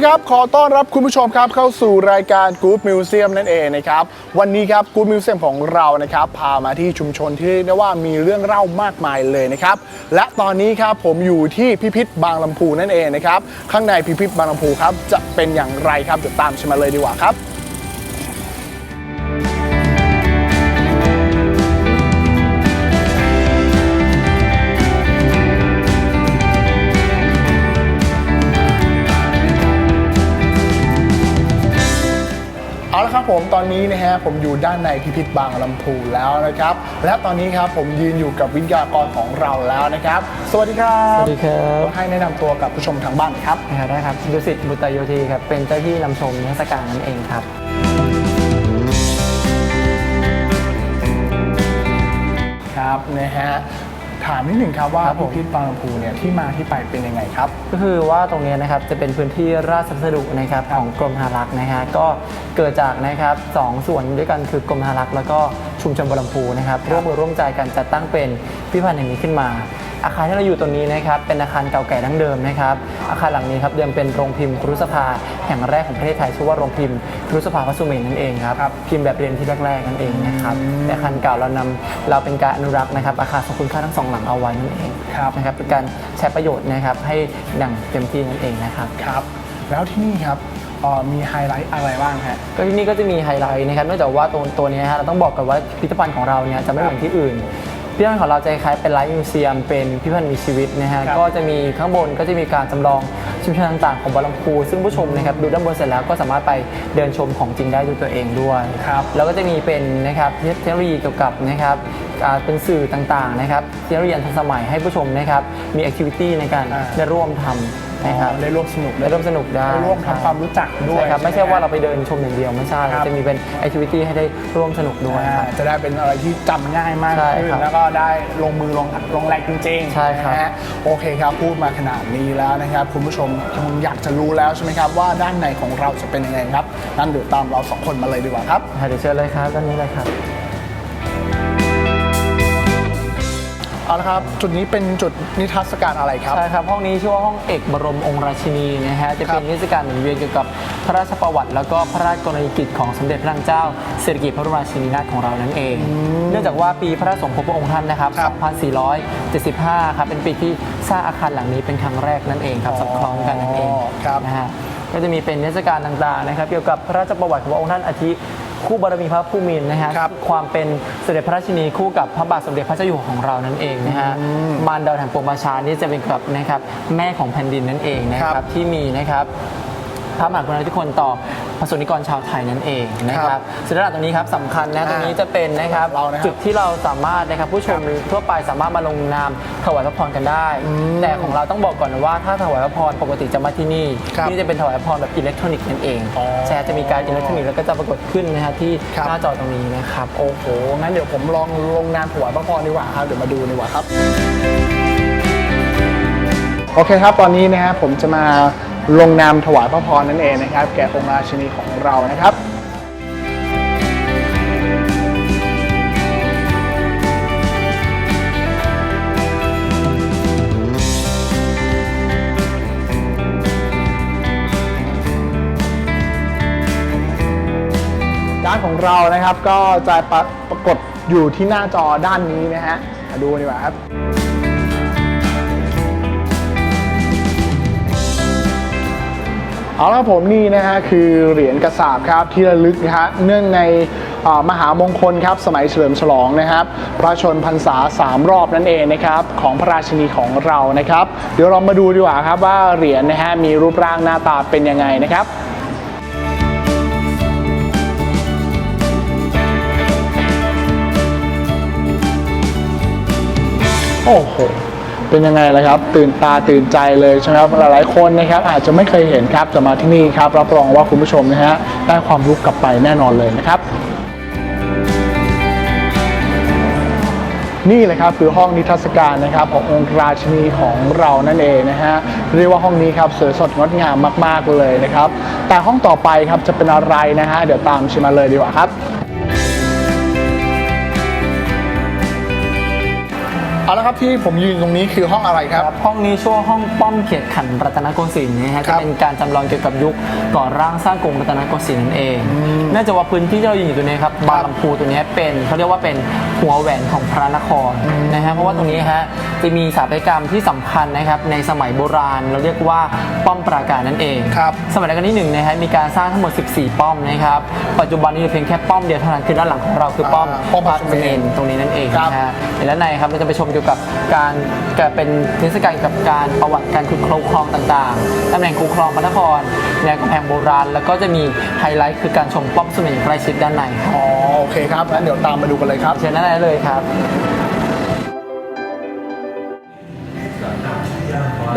ดีครับ ขอต้อนรับคุณผู้ชมครับเข้าสู่รายการ Good Museum นั่นเองนะครับ วันนี้ครับ Good Museum ของเรานะครับ พามาที่ชุมชนที่เรียกได้ว่ามีเรื่องเล่ามากมายเลยนะครับ และตอนนี้ครับผมอยู่ที่พิพิธบางลำพูนั่นเองนะครับ ข้างในพิพิธบางลำพูครับจะเป็นอย่างไรครับเดี๋ยวตามชมมาเลยดีกว่าครับ อนนี้นะฮะผมอยู่ด้านในพิพิธบางลำพูแล้วนะครับ และตอนนี้ครับผมยืนอยู่กับวิทยากรของเราแล้วนะครับ สวัสดีครับสวัสดีครับให้แนะนำตัวกับผู้ชมทางบ้านหน่อยครับ นะครับได้ครับดุสิตบุตรโยธีครับ เป็นเจ้าที่นำชมนิทรรศการนั่นเองครับ ครับนะฮะ ถามนิดหนึ่งครับว่าครับผพิม พิธบางลำพูเนี่ยที่มาที่ไปเป็นยังไงครับ ก็คือว่าตรงนี้นะครับจะเป็นพื้นที่ราชพัสดุนะครับของกรมธนารักษ์นะฮะก็เกิดจากนะครับสองส่วนด้วยกันคือกรมธนารักษ์แล้วก็ชุมชนบางลำพูนะครับร่วมมือร่วมใจกันจัดตั้งเป็นพิพิธภัณฑ์แห่งนี้ขึ้นมา อาคารที่เราอยู่ตรงนี้นะครับเป็นอาคารเก่าแก่ดั้งเดิมนะครับอาคารหลังนี้ครับเดิมเป็นโรงพิมพ์ครุสภาแห่งแรกของประเทศไทยชื่อว่าโรงพิมพ์ครุสภาพระสุเมนนั่นเองครับครับพิมพ์แบบเรียนที่แรกๆนั่นเองนะครับแต่อาคารเก่าเรานำเราเป็นการอนุรักษ์นะครับอาคารทรงคุณค่าทั้งสองหลังเอาไว้นั่นเองครับนะครับเป็นการใช้ประโยชน์นะครับให้ดังเต็มที่นั่นเองนะครับครับแล้วที่นี่ครับเอ่อมีไฮไลท์อะไรบ้างฮะก็ที่นี่ก็จะมีไฮไลท์นะครับเนื่องจากว่าตัวตัวนี้ฮะเราต้องบอกกันว่าพิพิธภัณฑ์ของเราเนี่ยจะไม่เหมือนที่อื่น พิพิธภัณฑ์ของเราจะคล้ายๆเป็นไลฟ์มิวเซียมเป็นพิพิธภัณฑ์มีชีวิตนะฮะครับ ก็จะมีข้างบนก็จะมีการจำลองชุมชนต่างๆของบางลำพูซึ่งผู้ชมนะครับดูด้านบนเสร็จแล้วก็สามารถไปเดินชมของจริงได้ด้วยตัวเองด้วย ครับ แล้วก็จะมีเป็นนะครับเทคโนโลยีเกี่ยวกับนะครับอ่าเป็นสื่อต่างๆนะครับเทคโนโลยีอันทันสมัยให้ผู้ชมนะครับมีแอคทิวิตี้ในการอ่า ได้ร่วมทำ นะครับ ได้ร่วมสนุกได้ร่วมสนุกได้ได้ร่วมทำความรู้จักด้วยใช่ครับใช่ไหมไม่ใช่ว่าเราไปเดินชมอย่างเดียวไม่ใช่ครับจะมีเป็นแอคทิวิตี้ให้ได้ร่วมสนุกด้วยครับอ่าจะได้เป็นอะไรที่จำง่ายมากใช่ขึ้นครับแล้วก็ได้ลงมือลงลงแรงจริงๆใช่ครับ นะฮะโอเคครับพูดมาขนาดนี้แล้วนะครับ คุณผู้ชมคงอยากจะรู้แล้วใช่ไหมครับว่าด้านในของเราจะเป็นยังไงครับนั่นเดี๋ยวตามเราสองคนมาเลยดีกว่าครับค่ะเดี๋ยวเชิญเลยครับด้านนี้เลยครับ เอาละครับจุดนี้เป็นจุดนิทรรศการอะไรครับ ใช่ครับ ห้องนี้ชื่อว่าห้องเอกบรมองค์ราชินีนะฮะจะครัเป็บนนิทรรศการหมุนเวียนเกี่ยวกับพระราชประวัติ แล้วก็พระราชกรณียกิจของสมเด็จพระนางเจ้าสิริกิติ์พระบรมราชินีนาถของเรานั่นเอง เนื่องจากว่าปีพระราชสมภพพระองค์ท่านนะครับ ครับ 2475 ครับเป็นปีที่สร้างอาคารหลังนี้เป็นครั้งแรกนั่นเองครับสอดคล้องกันนั่นเอง ครับ นะฮะก็จะมีเป็นนิทรรศการต่างๆนะครับ เกี่ยวกับพระราชประวัติของพระองค์ท่านอาทิ คู่บารมีพระผู้มีนะฮะครับความเป็นเสด็จพระราชินีคู่กับพระบาทสมเด็จพระเจ้าอยู่หัวของเรานั่นเองนะฮะมารดาแห่งปวงประชานี่จะเป็นแบบนะครับแม่ของแผ่นดินนั่นเองนะคครัรับบ ที่มีนะครับ พระมหากรุณาธิคุณต่อประสบนิกรชาวไทยนั่นเองนะคครัรับบสุดท้ายตรงนี้ครับสำคัญนะตรงนี้จะเป็นนะครับเรานะครับจุดที่เราสามารถนะครับผู้ชมทั่วไปสามารถมาลงนามถวายพระพรกันได้ แต่ของเราต้องบอกก่อนนะว่าถ้าถวายพระพรปกติจะมาที่นี่ครับที่นี่จะเป็นถวายพระพรแบบอิเล็กทรอนิกส์นั่นเองอ๋อใช่จะมีการอิเล็กทรอนิกส์แล้วก็จะปรากฏขึ้นนะฮะที่ครับ หน้าจอตรงนี้นะครับ โอ้โหงั้นเดี๋ยวผมลองลงนามถวายพระพรดีกว่าครับเดี๋ยวมาดูดีกว่าครับ โอเคครับ ตอนนี้นะฮะผมจะมา ลงนามถวายพระพรนั่นเองนะครับ แก่องค์ราชินีของเรานะครับด้านของเรานะครับก็จะปรปรากฏอยู่ที่หน้าจอด้านนี้นะฮะมาดูดีกว่าครับ เอาละผมนี่นะฮะคือเหรียญกระสาบครับที่ระลึกนะฮะเนื่องในมหามงคลครับสมัยเฉลิมฉลองนะครับ พระชนพรรษา 3 รอบนั่นเองนะครับของพระราชินีของเรานะครับ เดี๋ยวเรามาดูดีกว่าครับว่าเหรียญนะฮะมีรูปร่างหน้าตาเป็นยังไงนะครับโอ้โห เป็นยังไงล่ะครับ ตื่นตาตื่นใจเลยใช่ไหมครับหลายๆคนนะครับอาจจะไม่เคยเห็นครับแต่มาที่นี่ครับรับรองว่าคุณผู้ชมนะฮะได้ความรู้กลับไปแน่นอนเลยนะครับนี่แหละครับคือห้องนิทรรศการนะครับขององค์ราชินีของเรานั่นเองนะฮะเรียกว่าห้องนี้ครับสวยสดงดงามมาก ๆเลยนะครับ แต่ห้องต่อไปครับจะเป็นอะไรนะฮะเดี๋ยวตามชิมมาเลยดีกว่าครับ เอาละครับที่ผมยืนตรงนี้คือห้องอะไรครับ ห้องนี้ชื่อว่าห้องป้อมเขตขันรัตนโกสินทร์นะฮะครัจะบเป็นการจำลองเกี่ยวกับยุคก่อร่างสร้างกรุงรัตนโกสินทร์นั่นเองเนื่องจากว่าพื้นที่ที่เรายืนอยู่ตัวนี้ครับบางลำพูตัวนี้เป็นเขาเรียกว่าเป็นหัวแหวนของพระนครนะฮะเพราะว่าตรงนี้ฮะจะมีสถาปัตยกรรมที่สำคัญนะครับในสมัยโบราณ เราเรียกว่าป้อมปราการนั่นเองครับ สมัยรัชกาลที่หนึ่งนะฮะมีการสร้างทั้งหมด 14 ป้อมนะครับปัจจุบันนี้เพียงแค่ป้อมเดียวเท่านั้นคือด้านหลังของเราคือป้อมอ่าป้อมพระสุเมนตรงนี้นั่นเองครับนะฮะในด้านในครับเราจะไปชมเกี่ยวกับการการเป็นนิทรรศการเกี่ยวกับการประวัติการขุดคลองคลองต่างๆตำแหน่งคูคลองพระนครแนวกำแพงโบราณ แล้วก็จะมีไฮไลท์คือการชมป้อมสุเมนอย่างใกล้ชิดด้านในครับอ๋อโอเคครับงั้นเดี๋ยวตามมาดูกันเลยครับ เชิญด้านในเลยครับ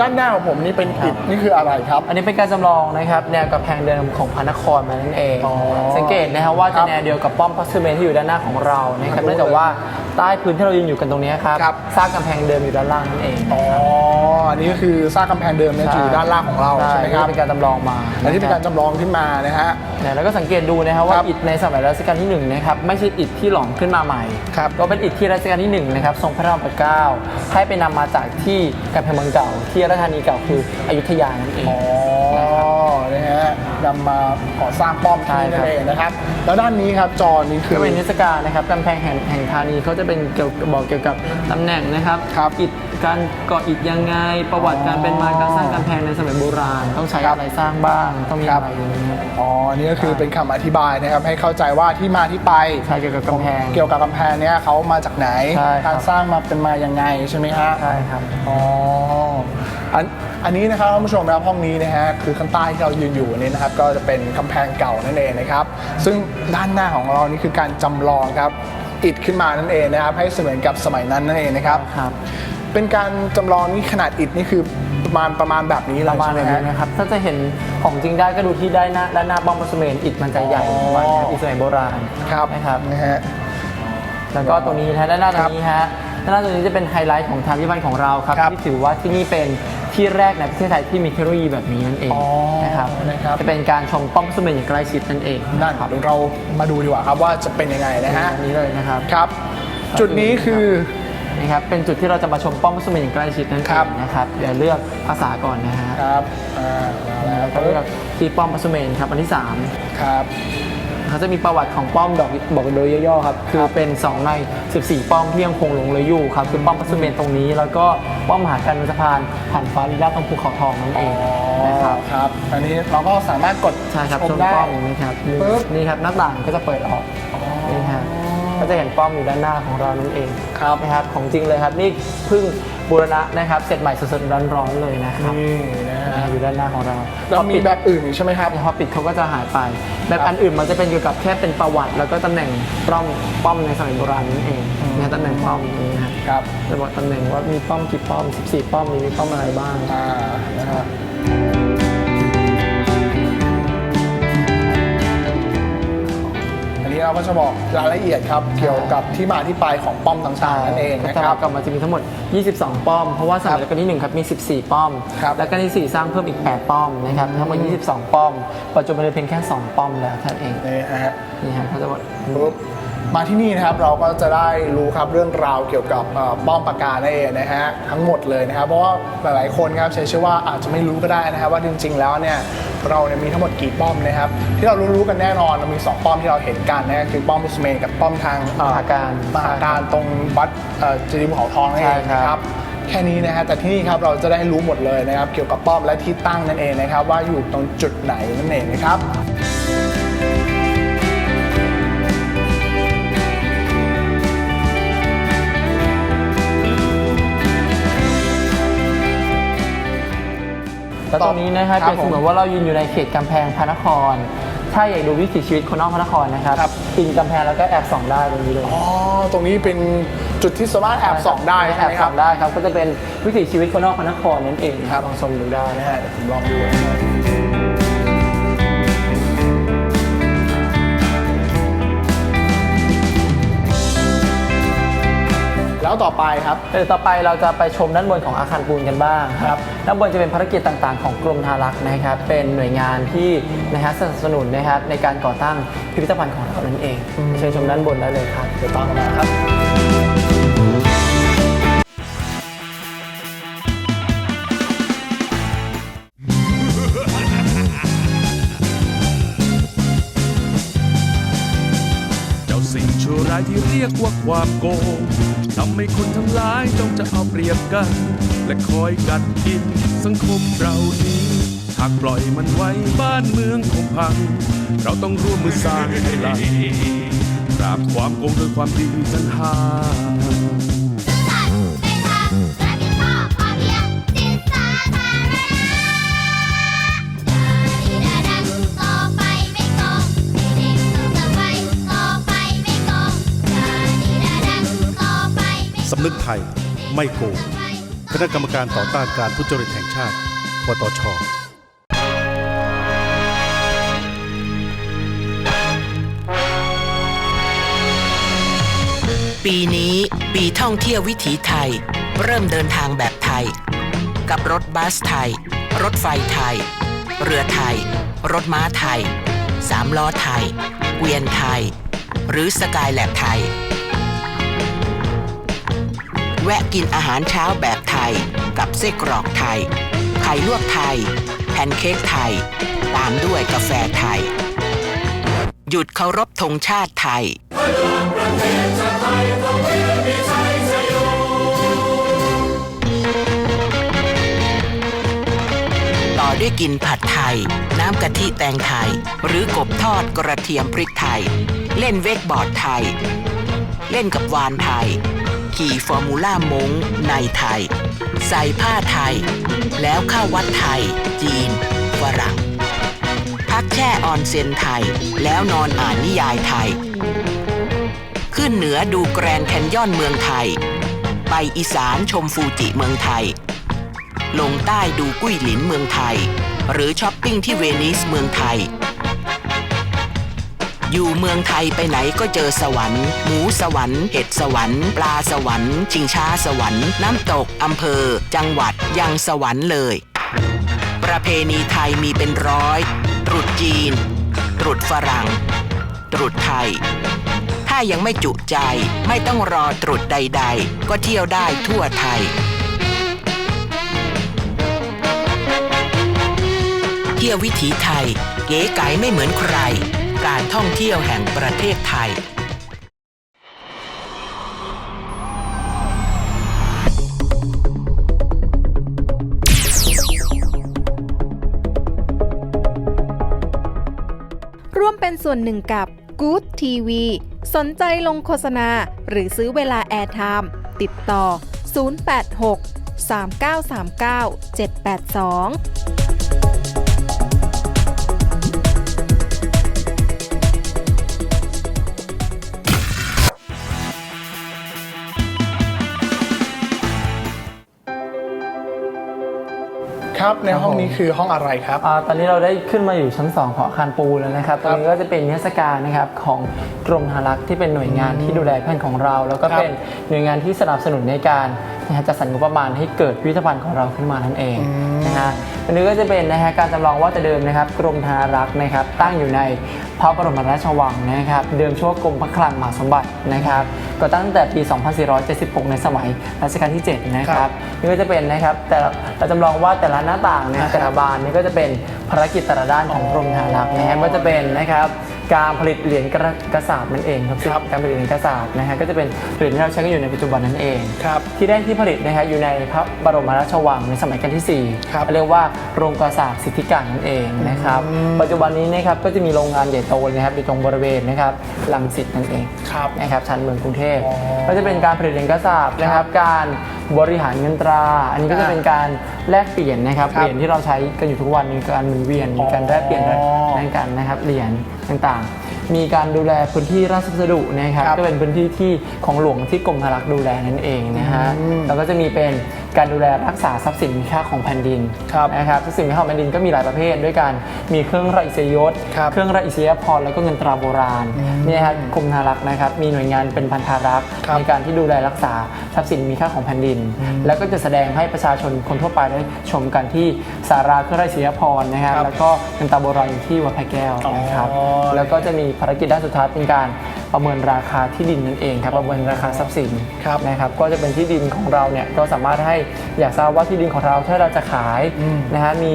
ด้านหน้าของผมนี่เป็นอิฐนี่คืออะไรครับ อันนี้เป็นการจำลองนะครับแนวกำแพงเดิมของพระนครมานั่นเอง อ๋อสังเกตนะครับว่าครัจะบแนวเดียวกับป้อมพระสุเมนที่อยู่ด้านหน้าของเรานะครับเนื่องจากว่าใต้พื้นที่เรายืนอยู่กันตรงนี้ครับครับ สร้างกำแพงเดิมอยู่ด้านล่างนั่นเอง อ๋ออั นนี้ก็คือสร้างกำแพงเดิมเนี่ยจะอยู่ด้านล่างของเราใช่ไหมครับเป็นการจำลองมาอันนี้เป็นการจำลองขึ้นมานะฮะเนี่ยแล้วก็สังเกตดูนะครับว่าครับอิฐในสมัยรัชกาลที่หนึ่งนะครับไม่ใช่อิฐที่หลอมขึ้นมาใหม่ครับก็เป็นอิฐที่รัชกาลที่หนึ่งนะครับทรงพระนามปกเกล้าให้ไปนำมาจากที่กำแพงเมืองเก่า ที่ราชธานีเก่าคืออยุธยานั่นเองอ๋อนะฮะนำมาก่อสร้างป้อมที่นี่นั่นเองนะครับ แล้วด้านนี้ครับจอนี้คือก็เป็นนิทรรศการนะครับกำแพงแห่งแห่งธานีเขาจะเป็นเกี่ยวกับบอกเกี่ยวกับตำแหน่งนะครับครับอิฐ การก่ออิฐยังไง ประวัติการเป็นมาการสร้างกำแพงในสมัยโบราณ ต้องใช้ครับอะไรสร้างบ้างต้องมีครับอะไรอย่างเงี้ย อ๋ออันนี่ก็คือเป็นคำอธิบายนะครับ ให้เข้าใจว่าที่มาที่ไปใช่เกี่ยวกับกำแพงเกี่ยวกับกำแพงเนี่ยเขามาจากไหน ใช่ครับ การสร้างมาเป็นมายังไงใช่ไหมฮะ ใช่ครับ อ๋ออันอันนี้นะครับท่านผู้ชมนะครับห้องนี้นะฮะคือข้างใต้ที่เรายืนอยู่นี่นะครับ ก็จะเป็นกำแพงเก่านั่นเองนะครับ ซึ่งด้านหน้าของเรานี่คือการจำลองครับอิฐขึ้นมานั่นเองนะครับ ให้เสมือนกับสมัยนั้นนั่นเองนะครับ ครับ เป็นการจำลองนี่ขนาดอิฐนี่คือประมาณประมาณแบบนี้เลปยระมาณใช่แบไหมบฮะนี้นะครับ ถ้าจะเห็นของจริงได้ก็ดูที่ด้านหน้าด้านหน้าบ้องพระสุเมนอิฐมันจะใหญ่อ๋อกว่านะครับอิฐสมัยโบราณครับนะครับ นะฮะ แล้วก็ตรงนี้นะฮะด้านหน้าตครรับงนี้ฮะด้านหน้าตรงนี้จะเป็นไฮไลท์ของทางพิพิธภัณฑ์ของเราครับครับที่ถือว่าที่นี่เป็นที่แรกในประเทศไทยที่มีเทคโนโลยีแบบนี้นั่นเองอ๋อนะครับนะครับ จะเป็นการชมป้อมพระสุเมนอย่างใกล้ชิดนั่นเองนั่นครับเดี๋ยวเรามาดูดีกว่าครับว่าจะเป็นยังไงนะฮะ อันนี้เลยนะครับ ครับ จุดนี้คือ นี่ครับเป็นจุดที่เราจะมาชมป้อมพระสุเมนอย่างใกล้ชิดนั่นเอครับ งนะครับเดี๋ยวเลือกภาษาก่อนนะฮะครับ อ่ามาแล้วแล้วก็เลือกที่ป้อมพระสุเมนครับอันที่สาม ครับ เขาจะมีประวัติของป้อมดอกบอกโดยย่อๆครับ คือเป็น 2 ใน 14 ป้อมที่ยังคงหลงเหลืออยู่ครับ คือป้อมพระสุเมนตรงนี้ แล้วก็ป้อมมหาการสะพานผ่านฟ้าลีลาดตรงภูเขาทองนั่นเองนะครับครับ อันนี้เราก็สามารถกดใช่ครับชชมมได้ ป้อมนี่ครับนี่ปึ๊บ นี่ครับหน้าต่างก็จะเปิดออกนี่ครับ ก็จะเห็นป้อมอยู่ด้านหน้าของเรานั่นเองครับนะครับของจริงเลยครับนี่เพิ่งบูรณะนะครับเสร็จใหม่สดๆร้อนๆเลยนะครับนี่นะฮะอยู่ด้านหน้าของเราแล้วมีแบบอื่นอีกใช่ไหมครับพอปิดเขาก็จะหายไป แบบอันอื่นมันจะเป็นเกี่ยวกับแค่เป็นประวัติ แล้วก็ตำแหน่งป้อมป้อมในสมัยโบราณนั่นเองเนี่ยตำแหน่งป้อมนี้นะครับครับจะบอกตำแหน่งว่ามีป้อมกี่ป้อม 14 ป้อมมีมีป้อมอะไรบ้างอ่านะฮะอั เราก็จะบอกรายละเอียดครับ เกี่ยวกับที่มาที่ไปของป้อมต่างๆนั่นเองนะก็คจะรับกลับมาจะมีทั้งหมด 22 ป้อม เพราะว่าสมัยรัชกาลที่หนึ่งครับ มี 14 ป้อม ครับแล้วก็ที่ 4 สร้างเพิ่มอีก 8 ป้อมนะครับ ทั้งหมด 22 ป้อม ปัจจุบันเหลือเพียงแค่ 2 ป้อมแล้วเท่านั้นเอง นี่ฮะ นี่ครับเขาจะบอกปุ๊บ มาที่นี่นะครับเราก็จะได้รู้ครับเรื่องราวเกี่ยวกับเอ่อป้อมปราการนั่นเองนะฮะทั้งหมดเลยนะครับ เพราะว่าหลายๆคนครับใช้ชื่อว่าอาจจะไม่รู้ก็ได้นะครับ ว่าจริง ๆ แล้วเนี่ยเราเนี่ยมีทั้งหมดกี่ป้อมนะครับ ที่เรารู้ๆกันแน่นอนเรามี 2 ป้อมที่เราเห็นกันนะคือป้อมพุสเมนกับป้อมทางเอ่อมหาการมหาการตรงวัดเอ่อเจดีย์ภูเขาทองนั่นเองใช่ครับนะครับแค่นี้นะฮะแต่ที่นี่ครับเราจะได้รู้หมดเลยนะครับ เกี่ยวกับป้อมและที่ตั้งนั่นเองนะครับ ว่าอยู่ตรงจุดไหนนั่นเองนะครับ แล้วตรงนี้นะครับครับเป็นเสมือนว่าเรายืนอยู่ในเขตกำแพงพระนคร ถ้าอยากดูวิถีชีวิตคนนอกพระนครนะครับครับปีนกำแพงแล้วก็แอบส่องได้ตรงนี้เลยอ๋อตรงนี้เป็นจุดที่สามารถแอบส่องได้ใช่แอไหบมคส่รัอบงได้ครับก็จะเป็นวิถีชีวิตคนนอกพระนครนั่นเองครับลองชมดูได้นะนะฮะเดี๋ยวผมลองดู ล้วต่อไปครับเดี๋ยวต่อไปเราจะไปชมด้านบนของอาคารปูนกันบ้างครับด้านบนจะเป็นภารกิจต่างๆ ของกรมธารักษ์นะครับ เป็นหน่วยงานที่นะฮะสนับสนุนนะครับในการก่อตั้งพิพิธภัณฑ์ของเรานั่นเองเชิญชมด้านบนได้เลยครับเดี๋ยวตามกันมาครับายที่เรียกว่าความโกงทำให้คนทั้งหลายต้องจะเอาเปรียบกัน และคอยกัดกินสังคมเรานี้หากปล่อยมันไว้บ้านเมืองคงพัง เราต้องร่วมมือสร้างให้ลังปราบความโกงด้วยความดีสันหา สำนึกไทยไม่โกงคณะกรรมการต่อต้านการทุจริตแห่งชาติคตชปีนี้ปีท่องเที่ยววิถีไทย เริ่มเดินทางแบบไทย กับรถบัสไทย รถไฟไทย เรือไทย รถม้าไทย สามล้อไทย เกวียนไทย หรือสกายแลบไทย แวะกินอาหารเช้าแบบไทย กับไส้กรอกไทย ไข่ลวกไทย แพนเค้กไทย ตามด้วยกาแฟไทย หยุดเคารพธงชาติไทย ต่อด้วยกินผัดไทย น้ำกะทิแตงไทย หรือกบทอดกระเทียมพริกไทย เล่นเวกบอร์ดไทย เล่นกับวานไทย ขี่ฟอร์มูล่ามงในไทย ใส่ผ้าไทย แล้วเข้าวัดไทย จีน ฝรั่ง พักแช่ออนเซนไทย แล้วนอนอ่านนิยายไทย ขึ้นเหนือดูแกรนแคนยอนเมืองไทย ไปอีสานชมฟูจิเมืองไทย ลงใต้ดูกุ้ยหลินเมืองไทย หรือช้อปปิ้งที่เวนิสเมืองไทย อยู่เมืองไทยไปไหนก็เจอสวรรค์ หมูสวรรค์เห็ดสวรรค์ ปลาสวรรค์ชิงช้าสวรรค์ น้ำตกอำเภอ จังหวัดยังสวรรค์เลย ประเพณีไทยมีเป็นร้อยตรุษจีนตรุษฝรั่งตรุษไทย ถ้ายังไม่จุใจไม่ต้องรอตรุษใด ๆ ก็เที่ยวได้ทั่วไทยเที่ยววิถีไทย เก๋ไก๋ไม่เหมือนใคร การท่องเที่ยวแห่งประเทศไทย ร่วมเป็นส่วนหนึ่งกับ Good TV สนใจลงโฆษณาหรือซื้อเวลาแอร์ไทม์ติดต่อ 086 3939 782 ครับในครับห้องนี้ผมคือห้องอะไรครับ อ่าตอนนี้เราได้ขึ้นมาอยู่ชั้น 2 ของอาคารปูแล้วนะครับ ตรงนี้ก็จะเป็นนิทรรศการนะครับของกรมธารักษ์ที่เป็นหน่วยงานที่ดูแลเพื่อนของเรา แล้วก็ครับเป็นหน่วยงานที่สนับสนุนในการนะฮะจัดสรรงบประมาณให้เกิดพิพิธภัณฑ์ของเราขึ้นมานั่นเอง นะฮะตรงนี้ก็จะเป็นนะฮะการจำลองว่าแต่เดิมนะครับกรมธารักษ์นะครับตั้งอยู่ในพระบรมราชวังนะครับเดิมชื่อว่ากรมพระคลังมหาสมบัตินะครับก็ตั้งแต่ปี 2476 ในสมัยรัชกาลที่ 7 นะคครัรับบนี่ก็จะเป็นนะครับแต่ละเราจำลองว่าแต่ละหน้าต่างเนี่ยแต่ละบานเนี่ยก็จะเป็นภารกิจแต่ละด้านของกรมธารักษ์นะฮะก็จะเป็นนะครับการผลิตเหรียญกระกระสาบนั่นเองครับครับการผลิตเหรียญกระสาบนะฮะก็จะเป็นเหรียญที่เราใช้กันอยู่ในปัจจุบันนั่นเองครับ ที่แรกที่ผลิตนะฮะอยู่ในพระบรมราชวังในสมัยรัชกาลที่ครับ4เรียกว่าโรงกระสาบสิทธิการนั่นเองนะครับ ปัจจุบันนี้นะครับก็จะมีโรงงานใหญ่โตเลยนะครับอยู่ตรงบริเวณนะครับลังสิตนั่นเองครับนะครับชั้นเมืองกรุงเทพอ๋อก็จะเป็นการผลิตเหรียญกระสาบนะครับการบริหารเงินตรา อันนี้ก็จะเป็นการแลกเปลี่ยนนะครับครับเหรียญที่เราใช้กันอยู่ทุกวันมีการหมุนเวียนมีการแลกเปลี่ยนอ๋อนั่นกันนะครับเหรียญต่างๆ มีการดูแลพื้นที่ราชพัสดุนะครับครับ ก็เป็นพื้นที่ที่ของหลวงที่กรมธารักษ์ดูแลนั่นเองนะฮะอืมแล้วก็จะมีเป็น การดูแลรักษาทรัพย์สินมีค่าของแผ่นดินครับนะครับทรัพย์สินมีค่าของแผ่นดินก็มีหลายประเภทด้วยกัน มีเครื่องราชอิสริยยศครับเครื่องราชอิสริยาภรณ์แล้วก็เงินตราโบราณเนี่ยฮะกรมธารักษ์นะครับ มีหน่วยงานเป็นพันธารักษ์ครับในการที่ดูแลรักษาทรัพย์สินมีค่าของแผ่นดิน แล้วก็จะแสดงให้ประชาชนคนทั่วไปได้ชมกันที่สาราเครื่องราชอิสริยาภรณ์นะฮะครับแล้วก็เงินตราโบราณอยู่ที่วัดพระแก้วนะครับอ๋อแล้วก็จะมีภารกิจด้านสุดท้ายเป็นการ ประเมินราคาที่ดินนั่นเองครับประเมินราคาทรัพย์สินครับนะครับก็จะเป็นที่ดินของเราเนี่ยก็สามารถให้อยากทราบว่าที่ดินของเราถ้าเราจะขายนะฮะมี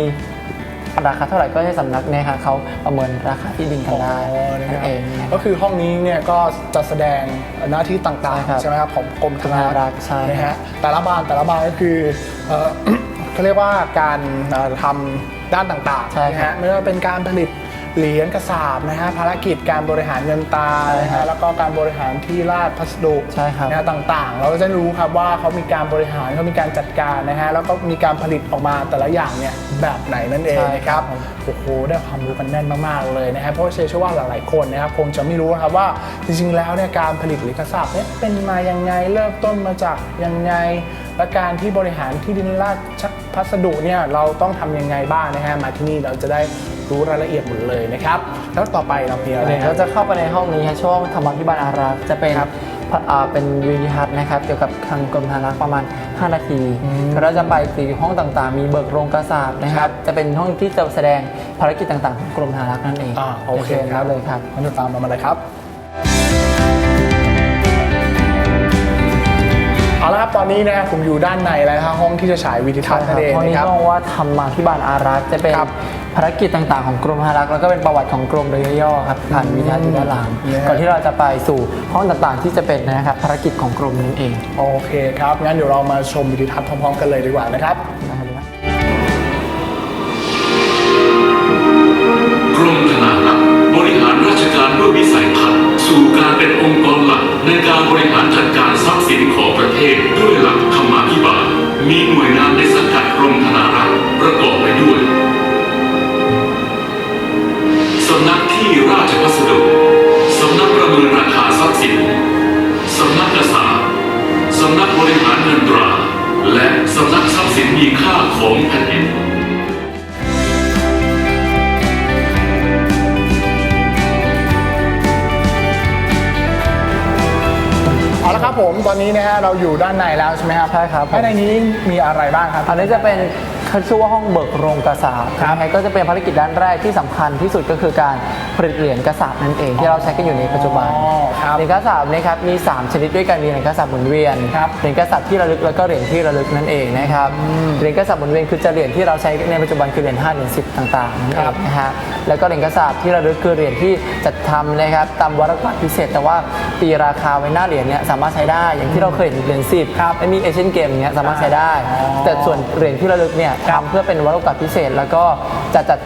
ราคาเท่าไหร่ก็ให้สำนักเนี่ยค่ะเขาประเมินราคาที่ดินกันได้อ๋อนะคนั่รับนเองนะ ก็คือห้องนี้เนี่ยก็จะแสดงหน้าที่ต่างใช่ครับๆใช่ไหมครับของกรมธนาธนารัรักกษ์ษ์ใช่นะฮะแต่ละบานแต่ละบานก็คือเอ่อ เขาเรียกว่าการเอ่อทำด้านต่างใช่ๆนะครัฮะบไม่ว่าเป็นการผลิต เหรียญกระสาบนะฮะภารกิจการบริหารเงินตราใช่นะครัฮะบแล้วก็การบริหารที่ราดพัสดุใช่ครับ นะฮะต่างๆ เราก็จะรู้ครับว่าเขามีการบริหารเขามีการจัดการนะฮะแล้วก็มีการผลิตออกมาแต่ละอย่างเนี่ยแบบไหนนั่นเองใช่นะครับโอ้โหได้ความรู้กันแน่นมากๆเลยนะครับเพราะว่าเชื่อว่าหลายๆคนนะครับคงจะไม่รู้นะครับว่าจริงๆแล้วเนี่ยการผลิตเหรียญกระสาบเนี่ยเป็นมายังไงเริ่มต้นมาจากยังไง และการที่บริหารที่ดินราชพัสดุเนี่ยเราต้องทำยังไงบ้างนะฮะมาที่นี่เราจะได้ รู้รายละเอียดหมดเลยนะครับแล้วต่อไปเรามีอะไรเดี๋ยวครัเราบจะเข้าไปในห้องนี้ครับช่วงธรรมาภิบาลอารักษ์จะเป็นครับพระอ่าเป็นวิดีทัศน์นะครับเกี่ยวกับทางกรมธนารักษ์ประมาณ 5 นาทีแล้วเราจะไปสี่ห้องต่างๆ มีเบิกโรงกระสาบนะครับจะเป็นห้องที่จะแสดงภารกิจต่างๆของกรมธนารักษ์นั่นเองอ่าโอเคดี๋ยวชิญครับเลยครับงั้นเดี๋ยวตามเรามาเลยครับ เอาละครับตอนนี้นะครับผมอยู่ด้านในแล้วนะครับห้องที่จะฉายวิดีทัศน์นั่นเองห้องนี้นะครับเรียกว่าธรรมาภิบาลอารักษ์จะเป็นครับภารกิจต่างๆ ของกรมธนารักษ์แล้วก็เป็นประวัติของกรมโดยย่อๆครับผ่านวิดีทัศน์อยู่ด้านหลังนะฮะก่อนที่เราจะไปสู่ห้องต่างๆ ที่จะเป็นนะครับภารกิจของกรมนั่นเอง โอเคครับงั้นเดี๋ยวเรามาชมวิดีทัศน์พร้อมๆกันเลยดีกว่านะครับ ตอนนี้นะฮะเราอยู่ด้านในแล้วใช่ไหมครับใช่ครับผม ด้านในนี้มีอะไรบ้างครับ อันนี้จะเป็นเขาชื่อว่าห้องเบิกโรงกระสาบครับยังไงก็จะเป็นภารกิจด้านแรกที่สำคัญที่สุดก็คือการผลิตเหรียญกระสาบนั่นเองที่เราใช้กันอยู่ในปัจจุบันอ๋อครับเหรียญกระสาบนะครับมี 3 ชนิดด้วยกันมีเหรียญกระสาบหมุนเวียนครับเหรียญกระสาบที่ระลึกแล้วก็เหรียญที่ระลึกนั่นเองนะครับเหรียญกระสาบหมุนเวียนคือจะเหรียญที่เราใช้ในปัจจุบันคือเหรียญ5เหรียญ10 ต่างๆนั่นเองนะฮะแล้วก็เหรียญกระสาบที่ระลึกคือเหรียญที่จัดทำนะครับตามวาระบัตรพิเศษ แต่ว่าตีราคาไว้หน้าเหรียญเนี่ยสามารถใช้ได้อย่างที่เราเคยเห็นเหรียญสิบไม่มีเอเชียนเกมอย่างเงี้ยสามารถใช้ได้ แต่ส่วนเหรียญที่ระลึกเนี่ยทำเพื่อเป็นวาระโอกาสพิเศษ แล้วก็จะจัด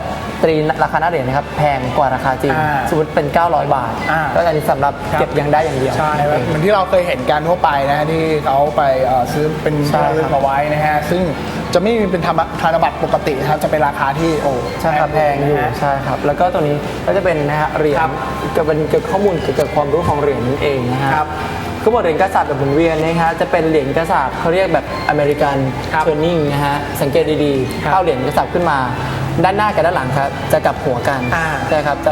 ตรีราคาหน้าเหรียญนะครับแพงกว่าราคาจริง อ่าสมมติเป็น 900 บาท อ่า ก็อันนี้สำหรับเก็บยังได้อย่างเดียว ใช่ครับเหมือนที่เราเคยเห็นกันทั่วไปนะฮะที่เขาไปเอ่อซื้อเป็นใช่ที่ระลึกครับเอาไว้นะฮะซึ่งจะไม่มีเป็นธรรมธนบัตรปกตินะครับจะเป็นราคาที่โอ้ใช่ครับแพงอยู่นะฮะใช่ครับ แล้วก็ตัวนี้ก็จะเป็นนะฮะเหรียญครับจะเป็นเกี่ยวกับข้อมูลเกี่ยวกับความรู้ของเหรียญนั่นเองนะฮะครับ ก็บอกเหรียญกระสาบแบบหมุนเวียนนะฮะจะเป็นเหรียญกระสาบเขาเรียกแบบอเมริกันครับเทอร์นิ่งนะฮะสังเกตดีครับๆเข้าเหรียญกระสาบขึ้นมา ด้านหน้ากับด้านหลังครับจะกลับหัวกันอ่าใช่ครับจะ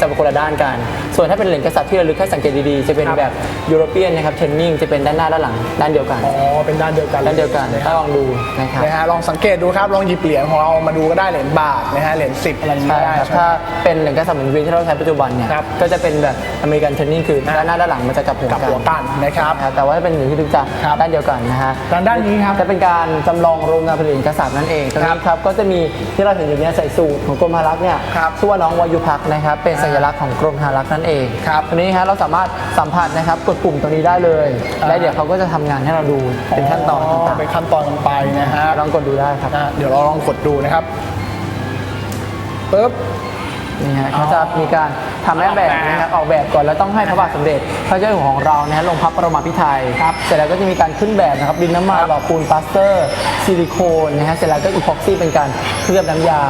จะเป็นคนละด้านกัน ส่วนถ้าเป็นเหรียญกระสาบที่ระลึกให้สังเกตดีๆจะเป็นครับ แบบยุโรเปียนนะครับเทอร์นิ่งจะเป็นด้านหน้าด้านหลังด้านเดียวกัน อ๋อเป็นด้านเดียวกันด้านเดียวกันนะคถ้ารับลองดูนะครับนะฮะลองสังเกตดูครับลองหยิบเหรียญของเรามาดูก็ได้เหรียญบาทนะฮะเหรียญสิบอะไรอย่างใช่เงี้ยได้ครับใช่ไหม ถ้าเป็นเหรียญกระสาบหมุนเวียนที่เราใช้ปัจจุบันเนี่ยครับก็จะเป็นแบบอเมริกันเทรนนิ่งคืออ่าด้านหน้าด้านหลังมันจะกลับหัวกลับหัวกันนะครับแต่ว่าถ้าเป็นเหรียญที่ลึกจะครับด้านเดียวกันนะฮะ ด้านด้านนี้ครับ จะเป็นการจำลองโรงงานผลิตเหรียญกระสาบนั่นเองตรงครันี้บครับก็จะมีที่เราเห็นอยู่เนี้ใส่สูตรของกรมธนารักษ์เนี่ยครับชื่อว่าน้องวายุพักนะครับ เป็นสัญลักษณ์ของกรมธนารักษ์นั่นเองครับตรงนี้ฮะเราสามารถสัมผัสนะครับกดปุ่มตรงนี้ได้เลย อ่า และเดี๋ยวเขาก็จะทำงานให้เราดูเป็นขั้นตอนต่างเป็นขั้นตอนกันไปนะฮะๆลองกดดูได้ครับอะเดี๋ยวเราลองกดดูนะครับปึ๊บ นี่ฮะเขาจะมีการทำให้แบบนะครับออกแบบก่อนแล้วต้องให้พระบาทสมเด็จ พระเจ้าอยู่หัวของเรานะฮะลงพระประมาพิไทยครับเสร็จแล้วก็จะมีการขึ้นแบบนะครับดินน้ำมันหล่อปูนพลาสเตอร์ซิลิโคนนะฮะเสร็จแล้วก็อีพ็อกซี่เป็นการเคลือบน้ำยา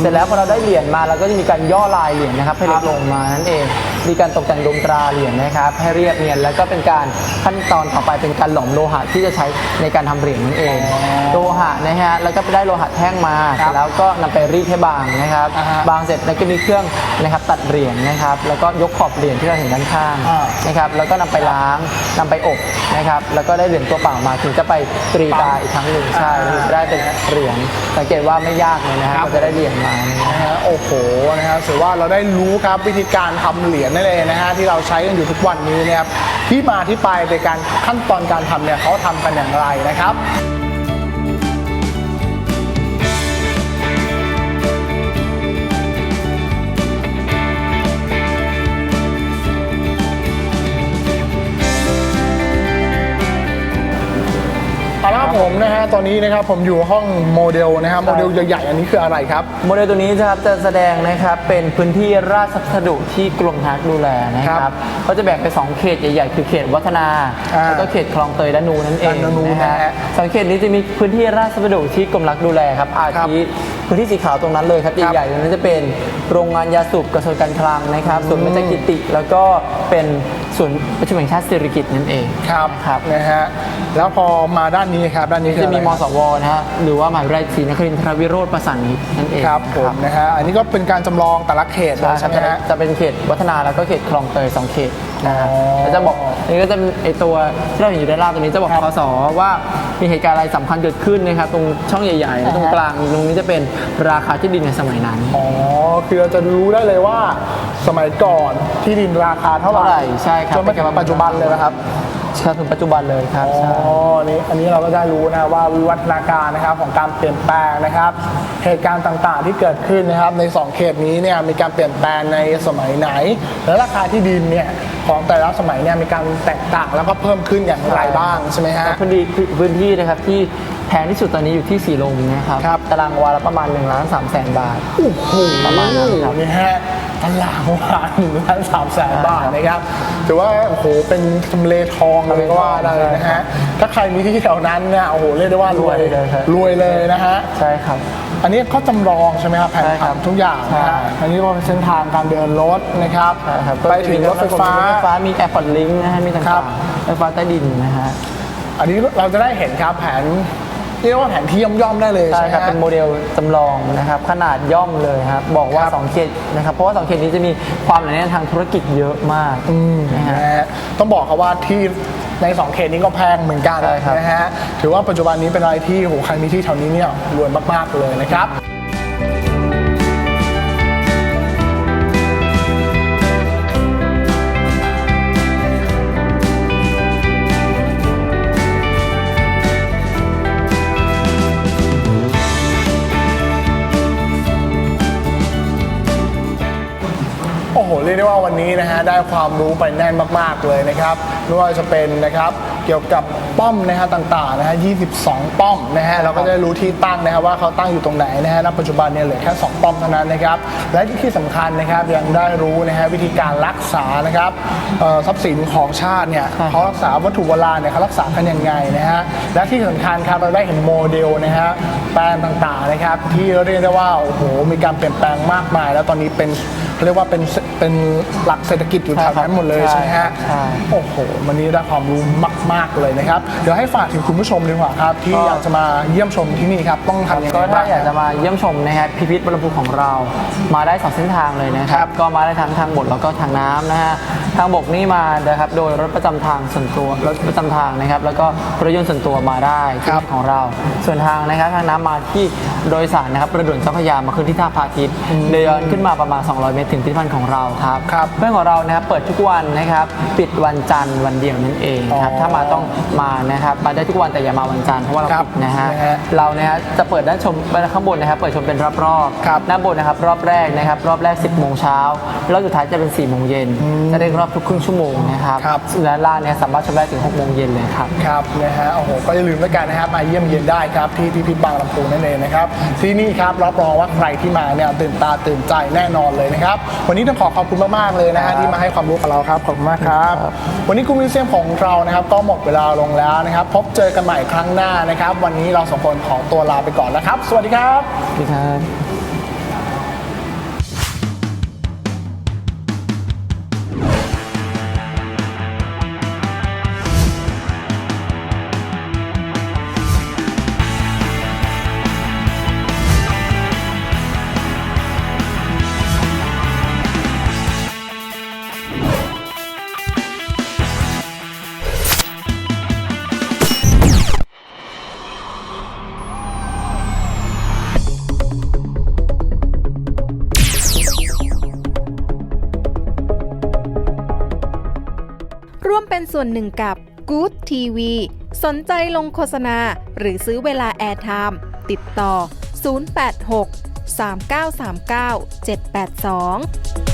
เสร็จแล้วพอเราได้เหรียญมาเราก็จะมีการย่อลายเหรียญนะครับให้เล็กลงมานั่นเองมีการตกแต่งดวงตราเหรียญนะครับให้เรียบเนียนแล้วก็เป็นการขั้นตอนต่อไปเป็นการหลอมโลหะที่จะใช้ในการทำเหรียญนั่นเองโลหะนะฮะแล้วก็ไปได้โลหะแท่งมาเสร็จแล้วก็นำไปรีดให้บางนะครับอ่าฮะบางเสร็จแล้วก็มีเครื่องนะครับตัดเหรียญนะครับ แล้วก็ยกขอบเหรียญที่เราเห็นด้านข้างอ่า นะครับแล้วก็นำไปล้างนำไปอบนะครับ แล้วก็ได้เหรียญตัวเปล่ามาถึงจะไปตรีตาอีกครั้งหนึ่งใช่ถึงจะได้เป็นเหรียญสังเกตว่าไม่ยากเลยนะฮะก็จะได้เหรียญมานะฮะนะฮะโอ้โหนะครับถือว่าเราได้รู้ครับวิธีการทำเหรียญนั่นเองนะฮะที่เราใช้กันอยู่ทุกวันนี้นะครับที่มาที่ไปในการขั้นตอนการทำเนี่ยเขาทำกันอย่างไรนะครับ ผมนะฮะตอนนี้นะครับผมอยู่ห้องโมเดลนะฮะโมเดลใหญ่ๆอันนี้คืออะไรครับ โมเดลตัวนี้นะครับจะแสดงนะครับเป็นพื้นที่ราชพัสดุที่กรมทหารดูแลนะคครัรับบก็จะแบ่งเป็นสองเขตใหญ่ๆ คือเขตวัฒนาอ่าแล้วก็เขตคลองเตยด้านนูนนั่นเองด้านนูนนะฮะนะฮะสองเขตนี้จะมีพื้นที่ราชพัสดุที่กรมรักดูแลครับอาครับทิพื้นที่สีขาวตรงนั้นเลยครับครับใหญ่ๆตรงนั้นจะเป็นโรงงานยาสูบกระทรวงการคลังนะครับส่วนมัจกิติแล้วก็เป็นส่วนประชุมแห่งชาติสิริกิติ์นั่นเองครับครับนะฮะ แล้วพอมาด้านนี้ครับด้านนี้คือจะอมีไรมสวนะฮะหรือว่ามหาวิทยาลัยศรีนครินทรวิโรธประสานมิตรนั่นเองครับผมนะฮะอันนี้ก็เป็นการจำลองแต่ละเขตเลยใช่ใช่ไหมครับฮะจะเป็นเขตวัฒนาแล้วก็เขตคลองเตยสองเขตนะครับอ๋อแล้วจะบอกอันนี้ก็จะเป็นไอตัวที่เราเห็นอยู่ด้านล่างตัวนี้จะบอกครับคสว่ามีเหตุการณ์อะไรสำคัญเกิดขึ้นนะครับตรงช่องใหญ่ๆแล้วตรงกลางตรงนี้จะเป็นราคาที่ดินในสมัยนั้นอ๋อคือเราจะรู้ได้เลยว่าสมัยก่อนที่ดินราคาเท่าไหร่เท่าไหร่ใช่ครับจนมาถึงปัจจุบันเลยนะครับ ใช่ถึงปัจจุบันเลยครับอ๋อใช่ นี่อันนี้เราก็ได้รู้นะว่าวิวัฒนาการนะครับของการเปลี่ยนแปลงนะครับ เหตุการณ์ต่างๆที่เกิดขึ้นนะครับ ใน 2 เขตนี้เนี่ยมีการเปลี่ยนแปลงในสมัยไหน และราคาที่ดินเนี่ยของแต่ละสมัยเนี่ยมีการแตกต่างแล้วก็เพิ่มขึ้นอย่างไรบ้างใช่ไหมฮะ พื้นที่พื้นที่นะครับที่แพงที่สุดตอนนี้อยู่ที่สีลมนะครับครับ ตารางวาละประมาณ1นึ่งล้านสามแสนบาท โอ้โหประมาณนั้นครับ นี่ฮะ ตลาดวาหนึ่งล้านสามแสนบาทนะครับถือว่าโอ้โหเป็นทำเลทองเลยก็ว่าได้เลยนะฮะถ้าใครมีที่แถวนั้นเนี่ยโอ้โหเรียกได้ว่ารวยรวยเลยครับรวยเลยนะฮะใช่ครับอันนี้ก็จำลองใช่ไหมครับแผนใช่ครัผับงทุกอย่างนะฮะใช่อันนี้ก็เป็นเส้นทางการเดินรถนะครับใช่ครับ ไปถึงรถไฟฟ้า รถไฟฟ้ามีแอร์พอร์ตลิงก์นะฮะมีครัต่าบงๆไฟฟ้าใต้ดินนะฮะอันนี้เราจะได้เห็นครับแผน เรียกว่าแผนที่ย่อมๆได้เลยใช่ใช่ไหมครับ ฮะ เป็นโมเดลจำลองนะครับ ขนาดย่อมเลยครับ บอกว่า ครับ 2 เขตนะครับ เพราะว่า 2 เขตนี้จะมีความหนาแน่นทางธุรกิจเยอะมากนะฮะ นะฮะต้องบอกครับว่าที่ในสองเขตนี้ก็แพงเหมือนกันใช่ครับ นะฮะ ถือว่าปัจจุบันนี้เป็นอะไรที่โหใครมีที่แถวนี้เนี่ยรวยมากๆเลยนะครับ ยกได้ว่าวันนี้นะฮะได้ความรู้ไปแน่นมาก ๆเลยนะครับไม่ว่าจะเป็นนะครับเกี่ยวกับป้อมนะฮะต่างๆนะฮะ 22 ป้อมนะฮะเราก็จะได้รู้ที่ตั้งนะครับว่าเขาตั้งอยู่ตรงไหนนะฮะณปัจจุบันเนี่ยเหลือแค่ 2 ป้อมเท่านั้นนะครับและที่สำคัญนะครับยังได้รู้นะฮะวิธีการรักษานะครับเอ่อทรัพย์สินของชาติเนี่ยเขารักษาวัตถุโบราณเนี่ยเขารักษากันยังไงนะฮะและที่สำคัญครับเราได้เห็นโมเดลนะฮะแปลงต่างๆนะครับที่เรียกได้ว่าโอ้โหมีการเปลี่ยนแปลงมากมาย แล้วตอนนี้เป็น เขาเรียกว่าเป็นเป็นหลักเศรษฐกิจอยู่แถวนั้นหมดเลยใช่ใช่ไหมฮะใช่โอ้โหวันนี้ได้ความรู้มาก ๆเลยนะครับ เดี๋ยวให้ฝากถึงคุณผู้ชมดีกว่าครับ ที่ก็อยากจะมาเยี่ยมชมที่นี่ครับต้องทำยังไงก็บ้าถ้างอยากคจะรับมาเยี่ยมชมนะครับพิพิธบรรพูของเรา มาได้สองเส้นทางเลยนะคครัรับบก็มาได้ทั้งทางบกแล้วก็ทางน้ำนะฮะทางบกนี่มานะครับโดยรถประจำทางส่วนตัวรถประจำทางนะครับ แล้วก็รถยนต์ส่วนตัวมาได้ที่ครับของเรา ส่วนทางนะครับทางน้ำมาที่โดยสารนะครับเรือด่วนเจ้าพระยามาขึ้นที่ท่าพาทิตย์เดินขึ้นมาประมาณ 200 เมตรถึงพิพิธภัณฑ์ของเราครับครับเพื่อนของเรานะครับเปิดทุกวันนะครับปิดวันจันทร์วันเดียวนั่นเองครับอ๋อถ้ามาต้องมานะครับมาได้ทุกวันแต่อย่ามาวันจันทร์เพราะว่าเราครับปิดนะฮะนะฮะเรานะฮะจะเปิดด้านชมข้างบนนะครับเปิดชมเป็นรอบๆครับด้านบนนะครับรอบแรกนะครับรอบแรก 10โมงเช้ารอบสุดท้ายจะเป็น4โมงเย็นจะได้รอบทุกครึ่งชั่วโมงนะครับครับและล่างเนี่ยสามารถชมได้ถึง6โมงเย็นเลยครับ ครับนะฮะโอ้โหก็อย่าลืมแล้วกันนะครับมาเยี่ยมเยียนได้ครับที่พิพิธบางลำพูนั่นเองนะครับที่นี่ครับรับรองว่าใครที่มาเนี่ยตื่นตาตื่นใจแน่นอนเลยนะครับวันนี้ต้องขอขอบคุณมากๆเลยนะฮะที่มาให้ความรู้กับเราครับขอบคุณมากครับ วันนี้กูมิวเซียมของเรานะครับก็หมดเวลาลงแล้วนะครับ พบเจอกันใหม่ครั้งหน้านะครับ วันนี้เราสองคนขอตัวลาไปก่อนแล้วครับ สวัสดีครับ สวัสดีครับ ส่วนหนึ่งกับ Good TV สนใจลงโฆษณาหรือซื้อเวลาแอร์ไทม์ติดต่อ 086 3939 782